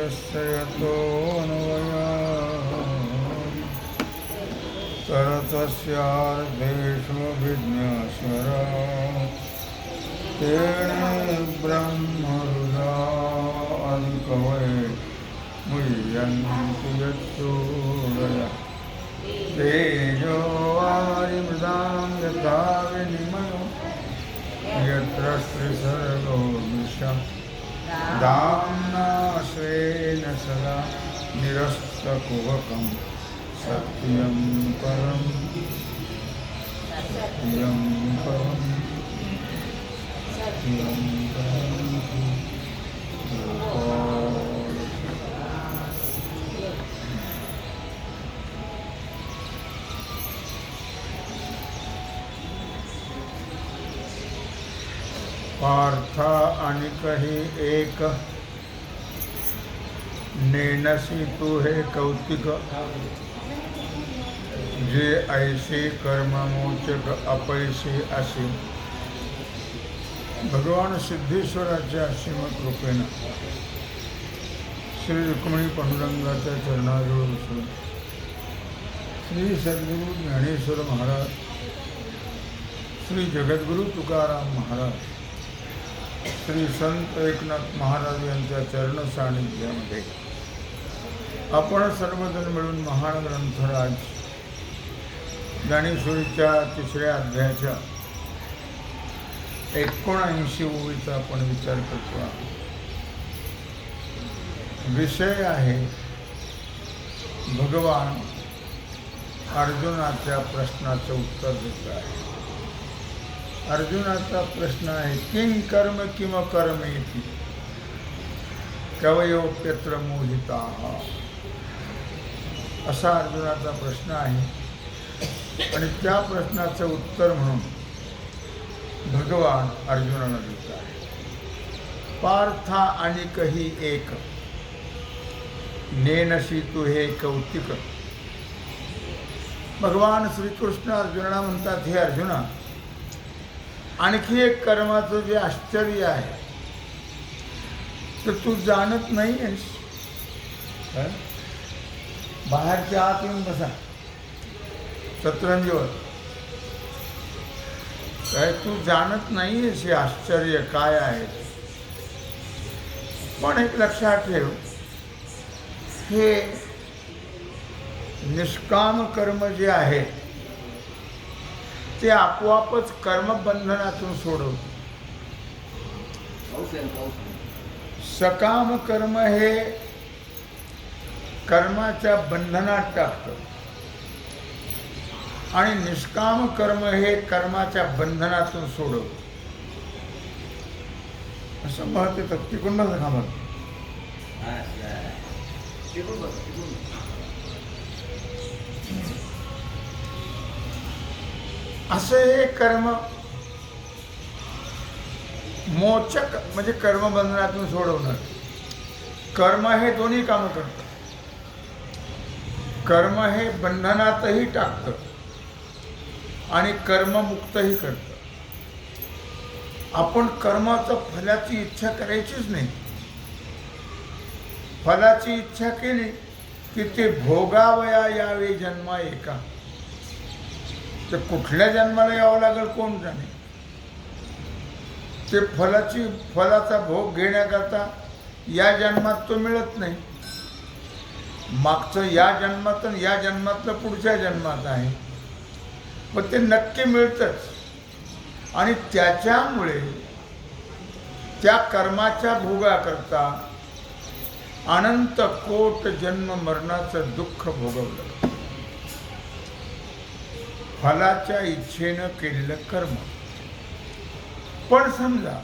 यस्य यतोऽन्वया तरतस्यार्धेषु विज्ञास्वरा तेणे ब्रह्मरुदादिकवये मुह्यन्ति यत्सूरय तेजो वारिमृदां यथा विनिमयो यत्र श्रीसर्गो विषम् दाम्ना सदा निरस्तकुवकं सत्यं परं सत्यं परं सत्यं परं पार्थ आणि काही एक. नेनसी तू हे कौतिक. जे ऐसे कर्ममोचक अपयशी असे. भगवान सिद्धेश्वराच्या असीम कृपेनं श्री रुक्मिणी पांडुरंगाच्या चरणाजवळ बसून श्री सद्गुरू ज्ञानेश्वर महाराज श्री जगद्गुरू तुकाराम महाराज श्री संत एकनाथ महाराज यांच्या चरण सानिध्यामध्ये आपण सर्वजण मिळून महान ग्रंथराज ज्ञानेश्वरीच्या तिसऱ्या अध्यायाच्या एकोणऐंशी ओळीचा आपण विचार करतो आहोत. विषय आहे भगवान अर्जुनाच्या प्रश्नाचं उत्तर देत आहे. अर्जुनाचा प्रश्न आहे किं कर्म किम कर्म इति कवयोप्यत्र मोहिता? असा अर्जुनाचा प्रश्न आहे. आणि त्या प्रश्नाचं उत्तर म्हणून भगवान अर्जुनाला देत आहे पार्था आणि कही एक नेनशी तू हे कौतिक. भगवान श्रीकृष्ण अर्जुनाला म्हणतात हे अर्जुना आणखी एक कर्माचं जे आश्चर्य आहे तर तू जाणत नाही आहेस बाहेरच्या आत येऊन बसा. सतरंजीवर. काय तू जाणत नाही आहेस हे आश्चर्य काय आहे? पण एक लक्षात ठेव हे निष्काम कर्म जे आहे ते आपोआपच कर्मबंधनातून सोडवतं. सकाम कर्म हे कर्माच्या बंधनात टाकतं. आणि निष्काम कर्म हे कर्माच्या बंधनातून सोडवतं. असं येतं तिकडून बघा मग असं हे कर्म मोचक म्हणजे कर्मबंधनातून सोडवणार. कर्म हे दोन्ही कामं करतं कर्म हे बंधनातही टाकतं आणि कर्ममुक्तही करतं. आपण कर्माचं फलाची इच्छा करायचीच नाही. फलाची इच्छा केली की ते भोगावया यावे जन्मा एका. तर कुठल्या जन्माला यावं लागेल कोण जाणे? ते फलाची फलाचा भोग घेण्याकरता या जन्मात तो मिळत नाही. मागचं या जन्मात आणि या जन्मातलं पुढच्या जन्मात आहे. पण ते नक्की मिळतंच. आणि त्याच्यामुळे त्या कर्माच्या भोगाकरता अनंत कोट जन्म मरणाचं दुःख भोगवलं. फलाच्या इच्छेनं केलेलं कर्म. पण समजा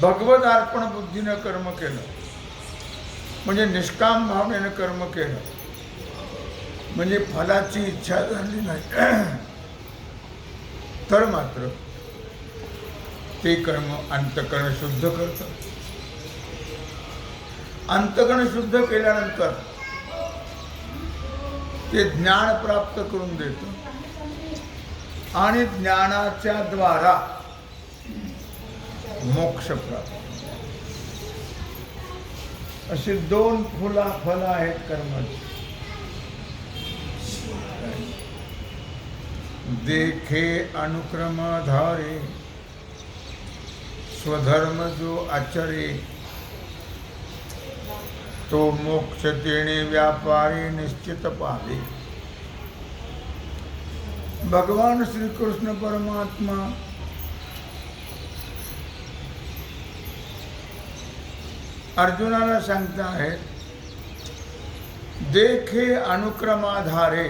भगवत अर्पण बुद्धीनं कर्म केलं म्हणजे निष्काम भावनेनं कर्म केलं म्हणजे फलाची इच्छा झाली नाही तर मात्र ते कर्म अंतकरण शुद्ध करतं. अंतकरण शुद्ध केल्यानंतर ते ज्ञान प्राप्त करून देतं. आणि ज्ञानाच्या द्वारा मोक्ष प्राप्त. अशी दोन फुला फलं आहेत कर्माची. देखे अनुक्रमाधारे स्वधर्म जो आचरे तो मोक्ष देणे व्यापारी निश्चित पावे. भगवान श्री कृष्ण परमात्मा अर्जुनाला सांगता आहेत देखे अनुक्रमाधारे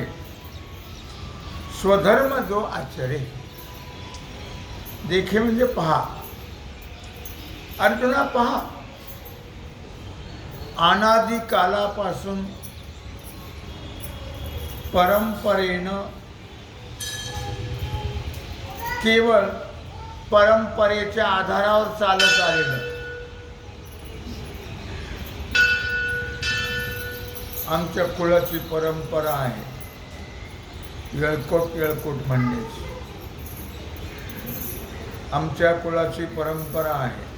स्वधर्म जो आचरे. देखे म्हणजे पहा. अर्जुना पहा अनादी कालापासून परंपरेनं केवळ परंपरेच्या आधारावर चालत आलेलं आमच्या कुळाची परंपरा आहे. येळकोट येळकोट म्हणण्याची. आमच्या कुळाची परंपरा आहे.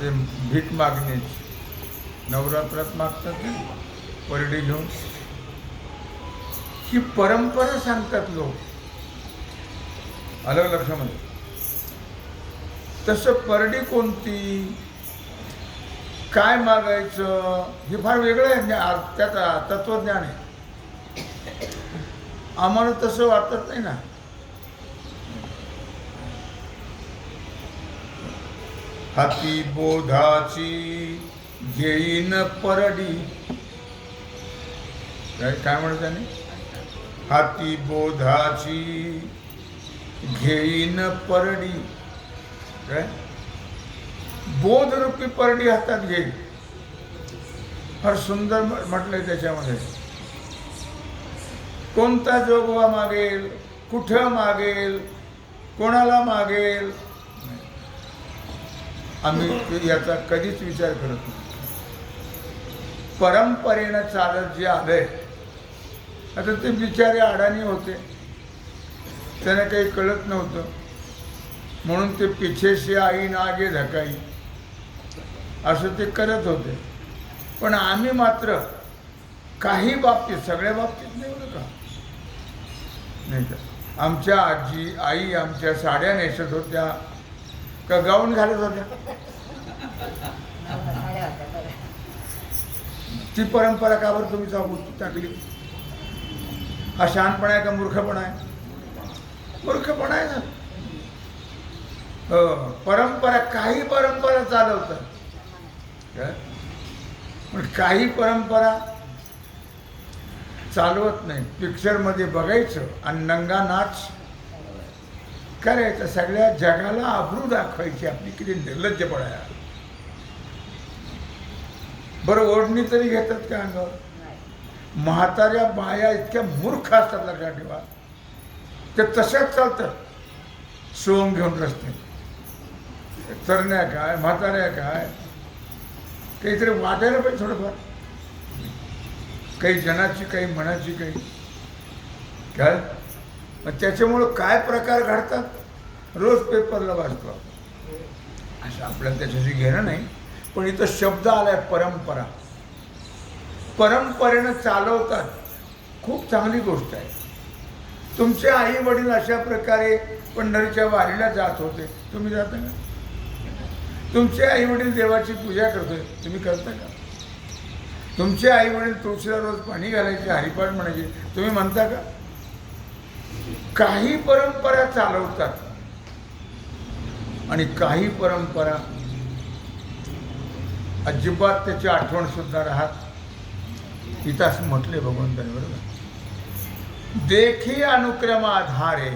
ते भीक मागण्याची. नवरात्रात मागतात ते परडी घेऊन. ही परंपरा सांगतात लोक. आलं लक्षामध्ये? तसं परडी कोणती? काय मागायचं? हे फार वेगळं आहे ज्ञा- तत्वज्ञान आहे. आम्हाला तसं वाटत नाही ना. हाती बोधाची घेईन परडी. काय काय म्हणत त्याने? हाती बोधाची घेईन परडी. काय बोधरूपी परडी हातात घेईल. फार सुंदर म्हटलंय त्याच्यामध्ये. कोणता जोगवा मागेल? कुठं मागेल? कोणाला मागेल? आम्ही याचा कधीच विचार करत नाही. परंपरेनं चालत जे आलंय आता ते बिचारे अडाणी होते. त्यांना काही कळत नव्हतं. म्हणून ते पिछेशी आई नागे धकाई असं ते करत होते. पण आम्ही मात्र काही बाबतीत सगळ्या बाबतीत नाही बरं का? नाही का आमच्या आजी आई आमच्या साड्या नेसत होत्या. का गाऊन घालत होत्या? ती परंपरा का बरं तुम्ही चालू टाकली? हा शहाणपणा आहे का मूर्खपणा आहे? मूर्खपणा आहे ना. हो परंपरा काही परंपरा चालवतात. पण काही परंपरा चालवत नाही. पिक्चरमध्ये बघायचं आणि नंगा नाच करायचं सगळ्या जगाला आबरू दाखवायची आपली किती निर्लज्जपणा आहे. बरं ओढणी तरी घेतात का अंगावर म्हाताऱ्या बाया इतक्या मूर्ख असतात लक्षात ठेवा. ते तशाच चालतात. सोंग घेऊन रस्ते. तरण्या काय म्हाताऱ्या काय? काहीतरी वाटायला पाहिजे थोडंफार. काही जनाची काही मनाची काही. काय? त्याच्यामुळं काय प्रकार घडतात? रोज पेपरला वाचतो असं आपल्याला त्याच्याशी घेणं नाही. पण इथं शब्द आलाय परंपरा. परंपरेनं चालवतात. खूप चांगली गोष्ट आहे. तुमचे आई वडील अशा प्रकारे पंढरीच्या वारीला जात होते. तुम्ही जाता का? तुमचे आई वडील देवाची पूजा करतोय. तुम्ही करता का? तुमचे आई वडील तुळशीला रोज पाणी घालायचे हरिपाठ म्हणायचे. तुम्ही म्हणता का? काही परंपरा चालवतात. आणि काही परंपरा अजिबात त्याची आठवण सुद्धा राहत. इथं म्हटले भगवंतांनी बरोबर? देखी अनुक्रमाधारे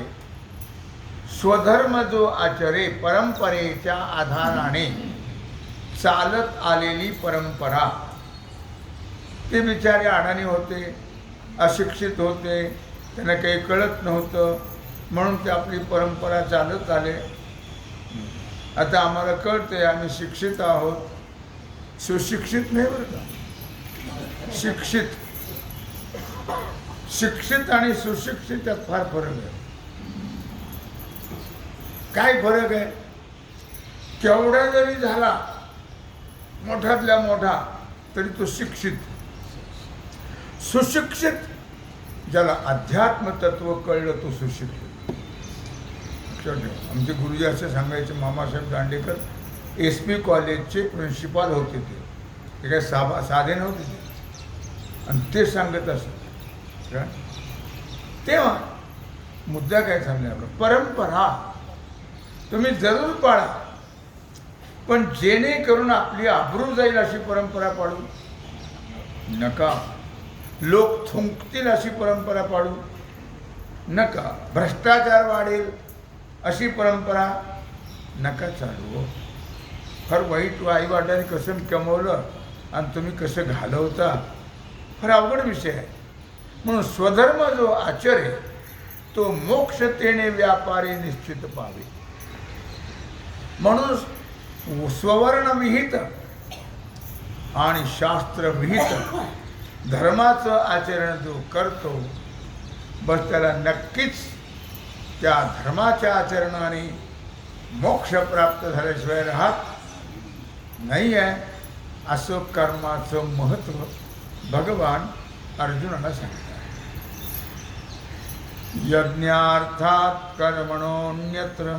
स्वधर्म जो आचरे परंपरेच्या आधाराने चालत आलेली परंपरा. ते बिचारे अडाणी होते अशिक्षित होते त्यांना काही कळत नव्हतं. म्हणून ते आपली परंपरा चालत आले. आता आम्हाला कळते आम्ही शिक्षित आहोत. सुशिक्षित नाही बरं का? शिक्षित. शिक्षित आणि सुशिक्षित यात फार फरक आहे. काय फरक आहे? केवढा जरी झाला मोठ्यातल्या मोठा तरी तो शिक्षित. सुशिक्षित ज्याला अध्यात्म तत्व कळलं तो सुशिक्षित लक्षात ठेवा. आमचे गुरुजी असे सांगायचे Mamasaheb Dandekar S P college principal होते ते. ते काय साबा साधे नव्हते ते. आणि ते सांगत असत. तेव्हा मुद्दा काय चाललाय आपला? परंपरा. तुम्ही जरूर पाळा. पण जेणेकरून आपली आबरू जाईल अशी परंपरा पाळू नका. लोक थुंकतील अशी परंपरा पाडू नका. भ्रष्टाचार वाढेल अशी परंपरा नका चालू. हो. फार वाईट आई वाटाने कसं कमवलं आणि तुम्ही कसं घालवता फार अवघड विषय आहे. म्हणून स्वधर्म जो आचरे तो मोक्षतेने व्यापारी निश्चित पावे. म्हणून स्ववर्ण विहित आणि शास्त्र विहित धर्माचं आचरण जो करतो बस त्याला नक्कीच त्या धर्माच्या आचरणाने मोक्ष प्राप्त झाल्याशिवाय राहत नाही आहे असं कर्माचं महत्त्व भगवान अर्जुनाला सांगतात. यज्ञार्थात कर्मणोन्यत्र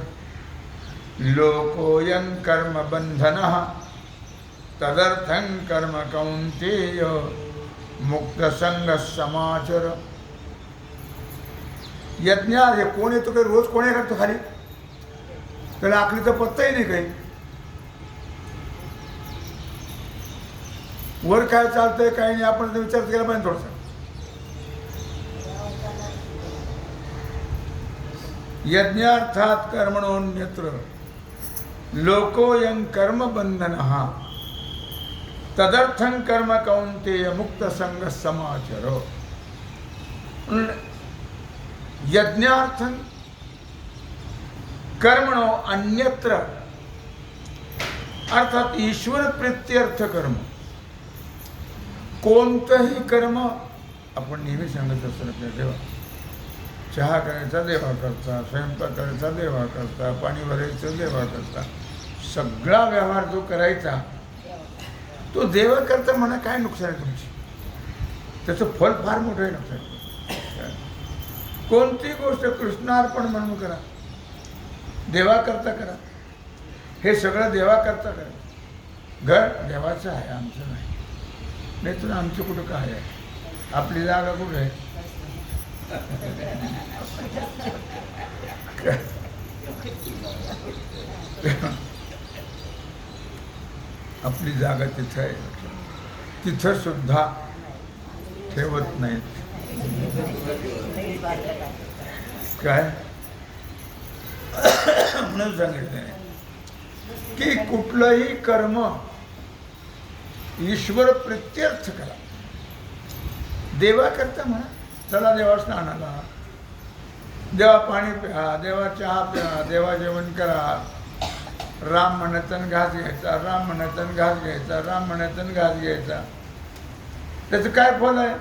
लोकोऽयं कर्मबन्धनः तदर्थं कर्म कौंतेय मुक्तसंग समाचर यज्ञ हे कोण येतो काही? रोज कोण करतो खाली? त्याला आखलीचा पत्ताही नाही काही. वर काय चालतंय काय नाही आपण विचार केला पाहिजे थोडासा. यज्ञार्थात कर्मणोन्यत्र लोकोयं कर्मबंधन हा तदर्थं कर्म कौंतेय मुक्त संग समाचरो। यज्ञार्थं कर्मणो अन्यत्र। अर्थात ईश्वर प्रित्यर्थ कर्म। कोणतंही कर्म आपण नेहमी सांगत असतो आपल्या देवा। चहा करायचा देवा करता स्वयंपाक करायचा देवा करता पाणी भरायचं देवा करता सगळा व्यवहार जो करायचा तो देवा करता म्हणा काय नुकसान आहे तुमची? त्याचं फल फार मोठं आहे नुकसान. कोणती गोष्ट कृष्णार्पण म्हणून करा. देवा करता करा. हे सगळं देवा करता करा. घर देवाचं आहे आमचं नाही. नाही आमचं कुठं काय आहे? आपली जागा कुठं आहे? आपली जागा तिथं आहे. तिथं सुद्धा ठेवत नाहीत. काय? म्हणून सांगितलं की कुठलंही कर्म ईश्वर प्रत्यर्थ करा. देवाकरता म्हणा. चला देवा स्नानाला. देवा पाणी प्या देवा चहा प्या देवा जेवण करा. राम म्हणतन घास घ्यायचा राम म्हणतन घास घ्यायचा राम म्हणतन घास घ्यायचा. त्याचं काय फल आहे?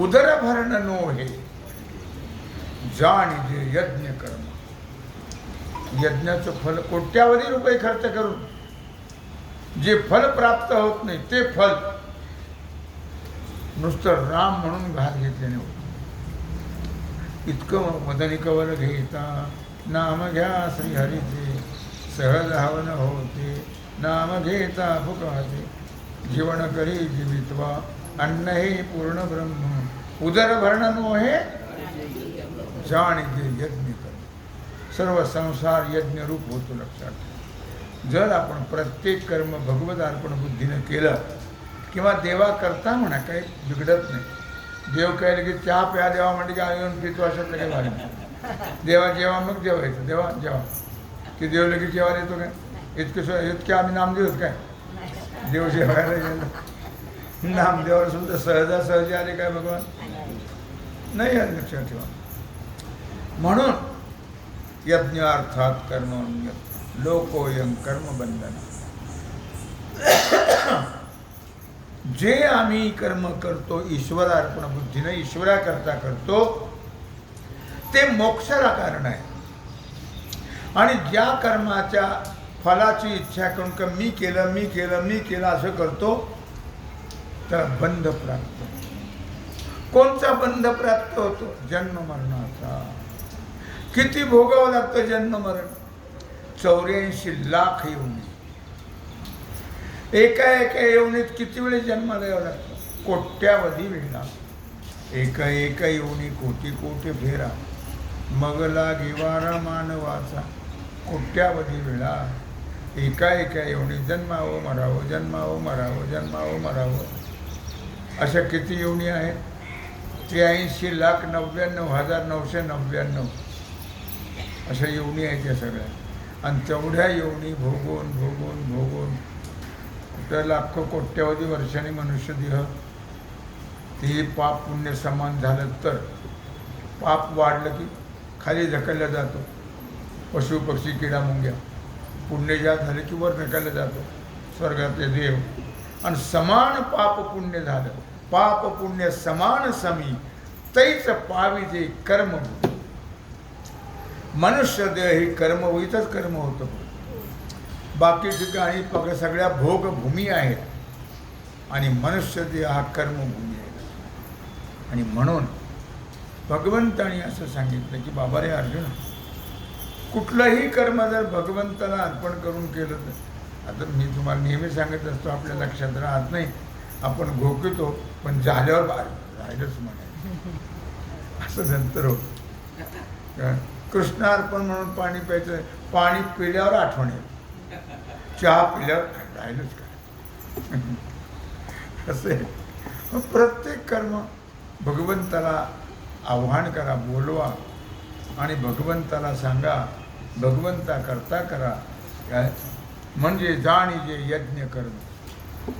उदर भरण नो हे. जाण जे यज्ञ कर्म. यज्ञाचं फल कोट्यावधी रुपये खर्च करून जे फल प्राप्त होत नाही ते फल नुसतं राम म्हणून घास घेतल्याने होत. इतकं मदनी कवर घेता. नाम घ्या श्रीहरीचे सहज हवन होते नाम घेता फुकाते जीवन करी जीवित्वा अन्न हे पूर्ण ब्रह्म. उदर भरण मोहे जाणते यज्ञ कर. सर्व संसार यज्ञ रूप होतो लक्षात. जर आपण प्रत्येक कर्म भगवत अर्पण बुद्धीनं केलं किंवा देवा करता म्हणा काही बिघडत नाही. देव काय की चहा प्या देवा म्हणजे की येऊन पितो अशातलं काही भाग नाही. देवा जेवा मग जेवायचं. देवा जेवा. की देवलगी जेवायला येतो काय? इतके सो इतके आम्ही नामदेवच काय? देव जेवायला गेलो. नामदेवाला सुद्धा सहजासहजी आले काय भगवान? नाही आले लक्षात ठेवा. म्हणून यज्ञ अर्थात कर्म लोकोयम कर्मबंधन. जे आम्ही कर्म करतो ईश्वर अर्पण बुद्धीनं ईश्वराकरता करतो ते मोक्षाला कारण आहे. आणि ज्या कर्माच्या फलाची इच्छा करून का मी केलं मी केलं मी केलं असं करतो तर बंध प्राप्त कोणता कोणचा बंध प्राप्त होतो? जन्म मरणाचा. किती भोगावं लागतं जन्म मरण? चौऱ्याऐंशी लाख येऊन एका एका येवणीत किती वेळेस जन्माला यावं लागतं? कोट्यावधी वेळा एका एका येवणी कोटी कोटी फेरा. मगला गिवारा मानवाचा. कोट्यावधी वेळा एका एका येवणी जन्मावं मरावं जन्मावं मरावं जन्मावं मरावं. अशा किती येवणी आहेत? त्र्याऐंशी लाख नव्याण्णव हजार नऊशे नव्याण्णव. अशा येवणी आहेत या सगळ्या. आणि तेवढ्या येवणी भोगून भोगून भोगून कुठं लाखो कोट्यावधी वर्षांनी मनुष्य देह. ते पाप पुण्य समान झालं तर पाप वाढलं की खाली ढकललं जातो. पशु पक्षी किडा मुंग्या. पुण्य ज्या झाले की वर ढकललं जातो. स्वर्गातले देव. आणि समान पाप पुण्य झालं. पाप पुण्य समान समी. तैच पावी जे कर्म. मनुष्य देह हे कर्म होईतच कर्म होतं. बाकी ठिकाणी पग सगळ्या भोगभूमी आहेत. आणि मनुष्य देह हा कर्मभूमी आहे. आणि म्हणून भगवंतानी असं सांगितलं की बाबा रे अर्जुन कुठलंही कर्म जर भगवंताला अर्पण करून केलं तर आता मी तुम्हाला नेहमी सांगत असतो आपल्या लक्षात राहत नाही. आपण घोकतो पण झाल्यावर बाहेर राहिलंच म्हणायचं असं नंतर होत. कृष्णार्पण म्हणून पाणी प्यायचं पाणी पिल्यावर आठवण येईल चहा पिल्यावर राहिलंच काय? असं आहे. मग प्रत्येक कर्म भगवंताला आव्हान करा बोलवा आणि भगवंताला सांगा भगवंता करता करा. काय म्हणजे जाणी जे यज्ञ करणं.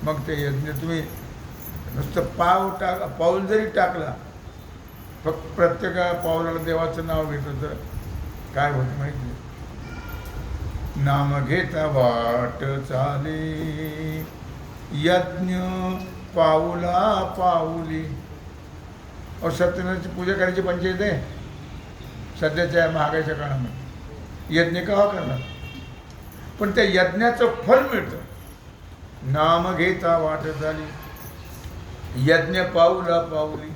मग ते यज्ञ तुम्ही नुसतं पाव टाक पाऊल जरी टाकला फक्त प्रत्येका पावलाला देवाचं नाव घेत तर काय होत माहिती नाम घेता वाट चाले. यज्ञ पाऊला पाऊली. अहो सत्यनारायणची पूजा करायची पंचायत आहे. सध्याच्या महागाईच्या काळामध्ये. यज्ञ केव्हा करणार? पण त्या यज्ञाचं फल मिळतं. नाम घेता वाट झाली. यज्ञ पाऊला पाऊली.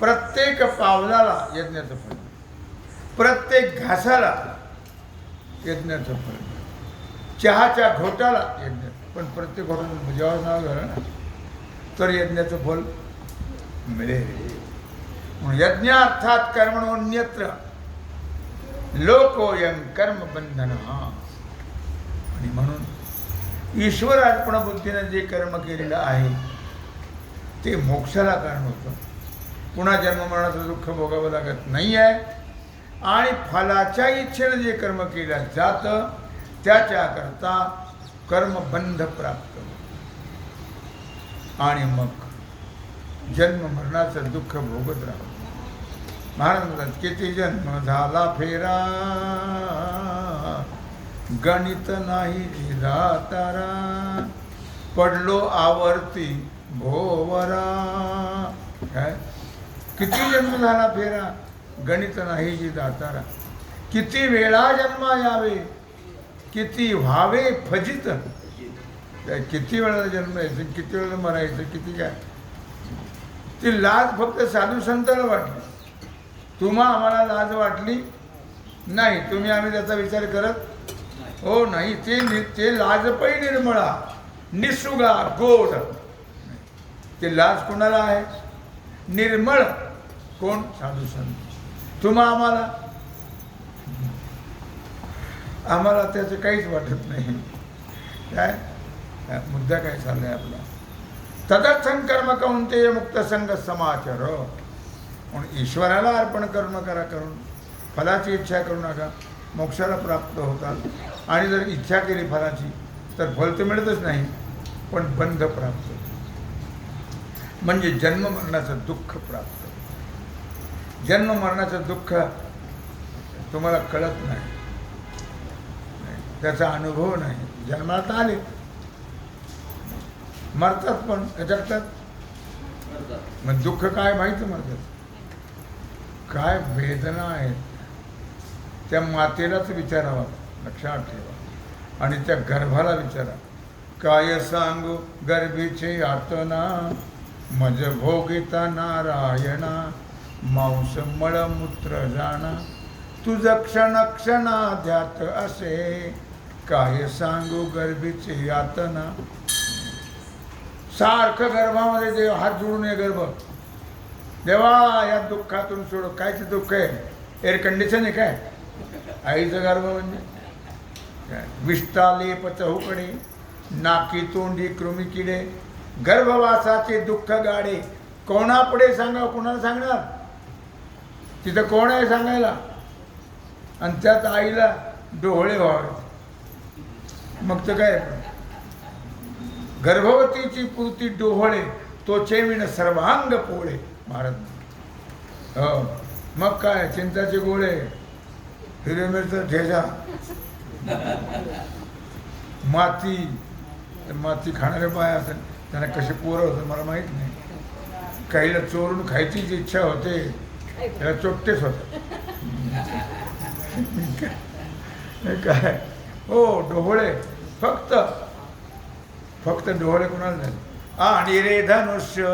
प्रत्येक पावलाला यज्ञाचं फळ प्रत्येक घासाला यज्ञाचं फल चहाच्या घोटाला यज्ञ. पण प्रत्येक घोटाला म्हणजे जेव्हा नाव झालं ना तर यज्ञाचं फल मिळेल. म्हणून यज्ञ अर्थात कर्मणोन्यत्र लोकोयम कर्म बंधन आणि म्हणून ईश्वर अर्पण बुद्धीनं जे कर्म केलेलं आहे ते मोक्षाला कारण होतं. पुन्हा जन्ममरणाचं दुःख भोगावं लागत नाही आहे आणि फलाच्या इच्छेनं जे कर्म केलं जातं त्याच्याकरता कर्मबंध प्राप्त होतं. आणि मग जन्म मरणाचं दुःख भोगत राहतं. महाराज किती जन्म झाला फेरा? गणित नाही तारा पडलो आवर्ती भोवरा. काय किती जन्म झाला फेरा? गणित नाही जी दातारा. किती वेळा जन्मा यावे? किती व्हावे फजित? किती वेळा जन्म यायचं किती वेळा मरायचं किती काय? ती लाज फक्त साधू संताला वाटली. तुम्हा आम्हाला लाज वाटली? नाही. तुम्ही आम्ही त्याचा विचार करत हो नाही. ते नि ते लाजपही निर्मळा निसुगा गोड. ते लाज कोणाला आहे? निर्मळ कोण? साधू संत. तुम्हा आम्हाला? आम्हाला त्याचं काहीच वाटत नाही. काय? मुद्दा काय चाललाय आपला? तदर्थन कर्म कौंतेय मुक्त संघ समाचार. म्हणून ईश्वराला अर्पण करा करून. फलाची इच्छा करू नका. मोक्षाला प्राप्त होतात. आणि जर इच्छा केली फलाची तर फल तर मिळतच नाही पण बंध प्राप्त होतं. म्हणजे जन्म मरणाचं दुःख प्राप्त. जन्म मरणाचं दुःख तुम्हाला कळत नाही. त्याचा अनुभव नाही. जन्मात आले. मरतात पण जगतात मग दुःख काय माहिती मरतात? काय वेदना आहेत त्या मातेलाच विचारावा लक्षात ठेवा. आणि त्या गर्भाला विचारा. काय सांगू गर्भीचे यातना मज भोगिता नारायणा मांस मळमूत्र जाणा. तुझ क्षण क्षणाध्यात असे काय सांगू गर्भीचे यातना. सारखं गर्भामध्ये देव हात जोडून ये गर्भ. देवा या दुःखातून सोडव कायचं दुःख आहे? एअर कंडिशन आहे काय? आईचं गर्भ म्हणजे. काय? विष्टाले पचहुकडे नाकी तोंडी कृमी किडे गर्भवासाचे दुःख गाडे. कोणापुढे सांगा कोणाला सांगणार? तिथं कोण आहे सांगायला? आणि त्यात आईला डोहळे व्हावे. मग तर काय? गर्भवतीची पूर्ती डोहळे तो चेविण सर्वांग पोळे. महाराज हो. मग काय? चिंताचे गोळे. हिरवे मिरचा ठेचा माती. माती खाणारे बाय असेल. त्यांना कसे पोरं होतं मला माहीत नाही. काहीला चोरून खायची जी इच्छा होते. त्याला चोट्टेच होत. काय? हो डोहळे फक्त. फक्त डोहळे कोणाला झाले आणि रे धनुष्य.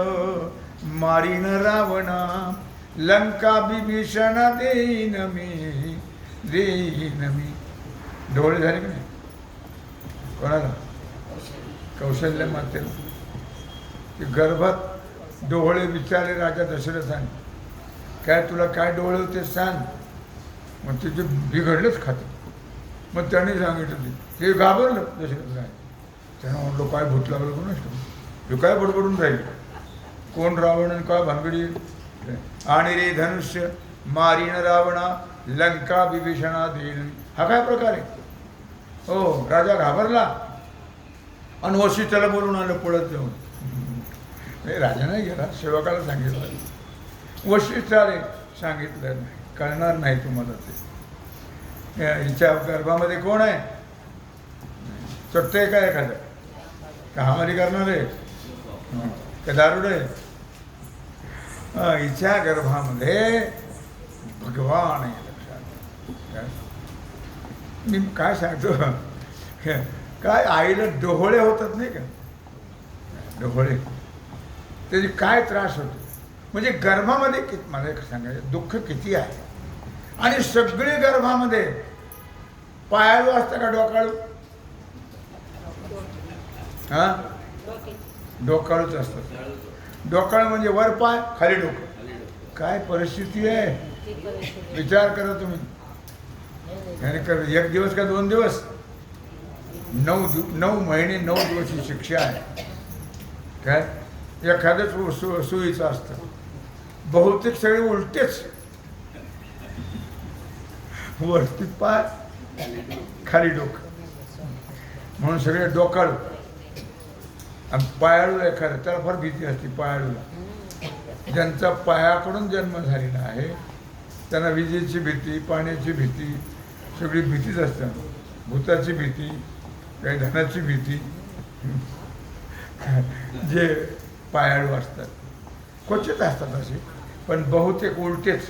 मारीन रावणा लंका बिभीषण देईन मी देईन मी. डोळे झाले की नाही? कोणाला? कौशल्य मातेला. ते गर्भात डोळे विचारले राजा दशरथाने काय तुला काय डोळे होते सांग. मग तिथे बिघडलंच खातं. मग त्याने सांगितलं ते. घाबरलं दशरथ राय त्यानं म्हणलं काय भूत लागलं कोण हे काय बडबडून राहील? कोण रावण आणि काय भानगडी? आणि रे धनुष्य मारीन रावणा लंका विभीषणा देईल हा काय प्रकार आहे? हो राजा घाबरला. आणि वशी त्याला बोलून आलं पळत जाऊन. नाही राजा नाही गेला सेवकाला सांगितलं. वशिष्ठाने सांगितलं नाही कळणार नाही तुम्हाला ते. हिच्या गर्भामध्ये कोण आहे? चट्टे काय एखादं? का करणार? आहे का दारुड आहे हिच्या गर्भामध्ये भगवान आहे लक्षात। मी काय सांगतो? काय आईला डोहोळे होतात नाही का? डोहोळे। त्याची काय त्रास होतो? म्हणजे गर्भामध्ये किती मला एक सांगायचं दुःख किती आहे? आणि सगळी गर्भामध्ये पायाळू असतं का डोकाळू? हा? डोकाळूच असतात. डोकाळ म्हणजे वर पाय खाली डोकं. काय परिस्थिती आहे? विचार करा तुम्ही. कर एक दिवस का दोन दिवस? नऊ दिव नऊ महिने नऊ दिवस ही शिक्षा आहे. काय? एखादंच सु सु सुईचं असतं. बहुतेक सगळे उलटेच. वरती पाय खाली डोकं. म्हणून सगळे डोकाळू. आणि पायाळूला एखादं त्याला फार भीती असते पायाळूला. ज्यांचा पायाकडून जन्म झालेला आहे त्यांना विजेची भीती पाण्याची भीती सगळी भीतीच असते. भूताची भीती काही धनाची भीती जे पायाळू असतात. क्वचित असतात असे पण बहुतेक उलटेच.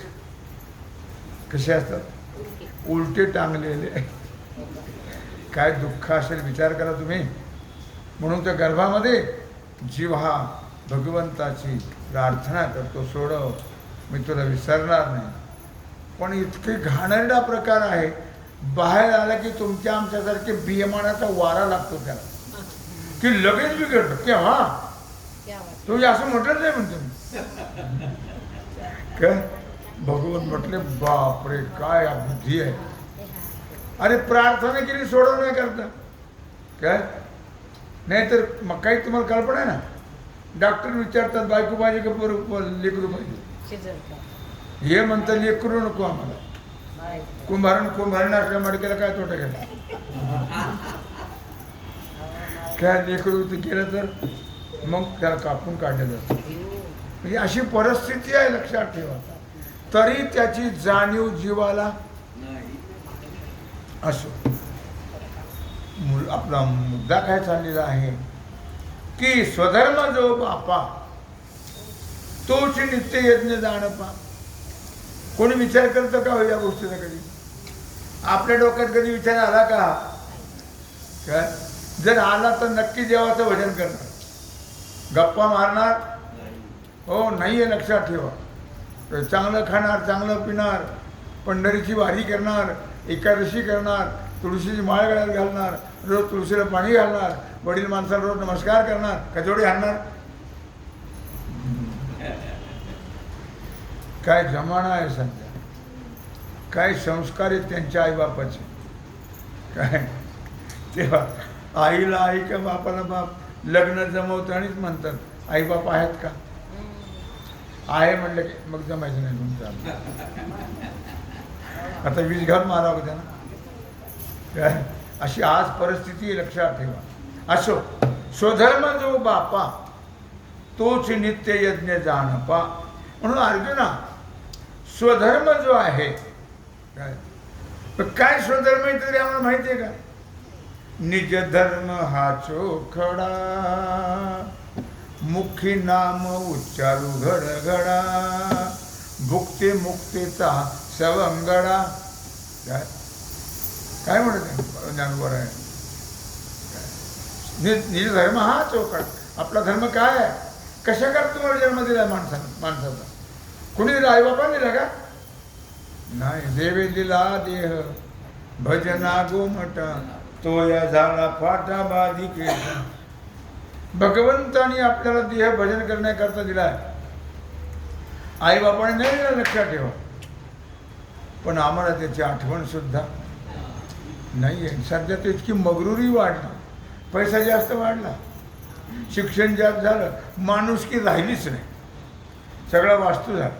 कसे असतात? उलटे टांगलेले. काय दुःख असेल विचार करा तुम्ही. म्हणून त्या गर्भामध्ये जीव हा भगवंताची प्रार्थना करतो सोडव मी तुला विसरणार नाही. पण इतके घाणेरडा प्रकार आहे बाहेर आला की तुमच्या आमच्यासारखे बियमानाचा वारा लागतो त्याला. की लगेच बिघडतो की हा तुम्ही असं म्हटलं नाही म्हणतो मी काय? भगवान म्हटले बापरे काय बुद्धी आहे. अरे प्रार्थना केली सोडव नाही करता. काय? नाहीतर मग काही तुम्हाला कल्पना आहे ना? डॉक्टर विचारतात बायको पाहिजे का पोर पोर- लेकरू पाहिजे? हे म्हणतं लेकरू नको आम्हाला. कुंभारण कुंभारण असल्या मडक्याला काय तोटा गेला काय लेकरू ते केलं तर मग त्याला कापून काढलं जातं म्हणजे अशी परिस्थिती आहे लक्षात ठेवा. तरी त्याची जाणीव जीवाला असो. मुल आपला मुद्दा काय चाललेला आहे? की स्वधर्म जो बापा तोच नित्य यज्ञ जाणपा कोणी विचार करतं का हो या गोष्टीचा कधी? आपल्या डोक्यात कधी विचार आला का? काय जर आला तर नक्की देवाचं भजन करणार. गप्पा मारणार? हो नाही आहे लक्षात ठेवा. चांगलं खाणार चांगलं पिणार पंढरीची वारी करणार एकादशी करणार तुळशीची माळ गळ्यात घालणार रोज तुळशीला पाणी घालणार वडील माणसाला रोज नमस्कार करणार कचोडी आणणार काय जमाना आहे सध्या. काय संस्कार आहेत त्यांच्या आईबापाचे. काय? तेव्हा आईला आई का बापाला बाप लग्न जमवतानीच म्हणतात. आई बाप आहेत का? आहे म्हणलं की मग जमायचं नाही तुमचं. आता वीज घात मारावं त्यांना. काय? अशी आज परिस्थिती लक्षात ठेवा. असो स्वधर्म जो बापा तोच नित्य यज्ञ जाणपा. म्हणून अर्जुना स्वधर्म जो आहे काय? काय स्वधर्म आहे तरी आम्हाला माहिती आहे का? निज धर्म हा चोखडा. मुखी नाम उच्चारू घडघडा. भुक्ते मुक्तेचा सवंगडा. काय? काय म्हणत आहे? ज्ञानवर आहे. निज धर्म हा चौकट आपला धर्म काय आहे? कशा तुम्हाला जन्म दिला माणसानं? माणसाचा? कुणी दिला? आईबापा दिला का? नाही. देवे दिला देह. भजना गोमट. तो या झाला फाटा बाधी केला भगवंतानी आपल्याला देह भजन करण्याकरता दिला आई आईबापाने नाही दिला लक्षात ठेवा. पण आम्हाला त्याची आठवण सुद्धा नाही आहे सध्या तर इतकी मगरुरी वाढली. पैसा जास्त वाढला. शिक्षण जास्त झालं. माणूस की राहिलीच नाही. सगळा वास्तू झाला.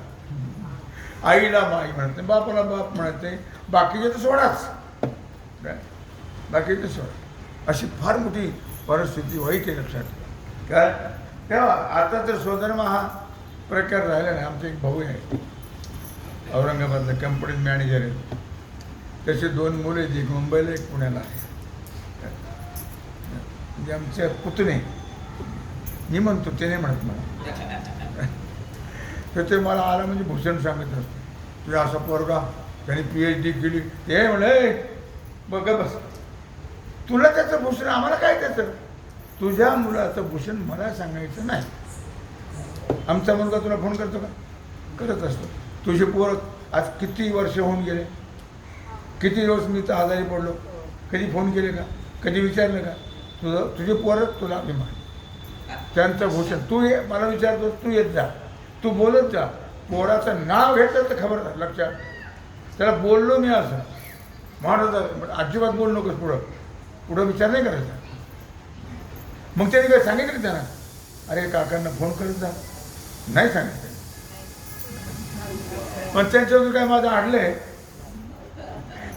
आईला माई म्हणत नाही बापाला बाप म्हणत नाही. बाकीचे तर सोडाच. काय बाकीचे सोडा. अशी फार मोठी परिस्थिती वाईट आहे लक्षात. का काय? तेव्हा आता तर स्वधर्म हा प्रकार राहिला नाही. आमचे एक भाऊ आहे. औरंगाबादला कंपनीत मॅनेजर आहे. त्याचे दोन मुलं जी मुंबईला एक पुण्याला आहे. म्हणजे आमच्या पुतणे. मी म्हणतो ते नाही म्हणत मला. तर ते मला आलं म्हणजे भूषण सांगत असतो. तुझा असा पोरगा त्याने पी एच डी केली. ते म्हणे बघ बस. तुला त्याचं भूषण आम्हाला काय त्याचं? तुझ्या मुलाचं भूषण मला सांगायचं नाही. आमचा मुलगा तुला फोन करतो का? करत असतो. तुझे पोर आज किती वर्ष होऊन गेले? किती दिवस मी तर आजारी पडलो? कधी फोन केले का? कधी विचारलं का? तुझं तुझे पोरच तुला अभिमान त्यांचं भूषण. तू ये मला विचारतो तू येत जा. तू बोलत जा. पोराचं नाव घेतलं तर खबर आहे, लक्षात. त्याला बोललो मी असं. महाराज अजिबात बोलू नकोस पुढं. पुढं विचार नाही करायचा. मग त्याने काय सांगितलं त्यांना? अरे काकांना फोन करत जा. नाही सांगितलं. पण त्यांच्यावर काय माझं आडलंय?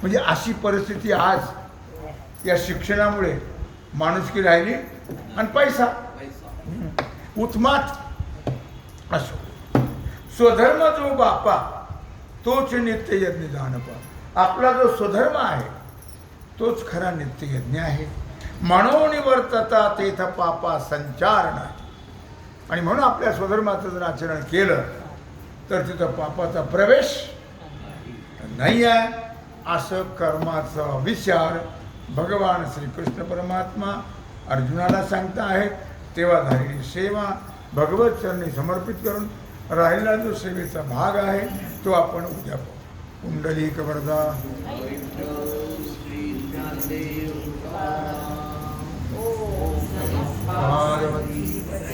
म्हणजे अशी परिस्थिती आज या शिक्षणामुळे माणुसकी राहिली आणि पैसा. उत्मात असो. स्वधर्म जो बापा तोच नित्य यज्ञ जाणपा आपला जो स्वधर्म आहे तोच खरा नित्य यज्ञ आहे. मनोनिवर्तता तेथ पापा संचार नाही. आणि म्हणून आपल्या स्वधर्माचं जर आचरण केलं तर तिथं पापाचा प्रवेश नाही आहे. असं कर्माचा विचार भगवान श्रीकृष्ण परमात्मा अर्जुनाला सांगता आहेत. तेव्हा झालेली सेवा भगवत चरणी समर्पित करून राहिला जो सेवेचा भाग आहे तो आपण उद्या पाहू. कुंडली कबरदा पार्वती.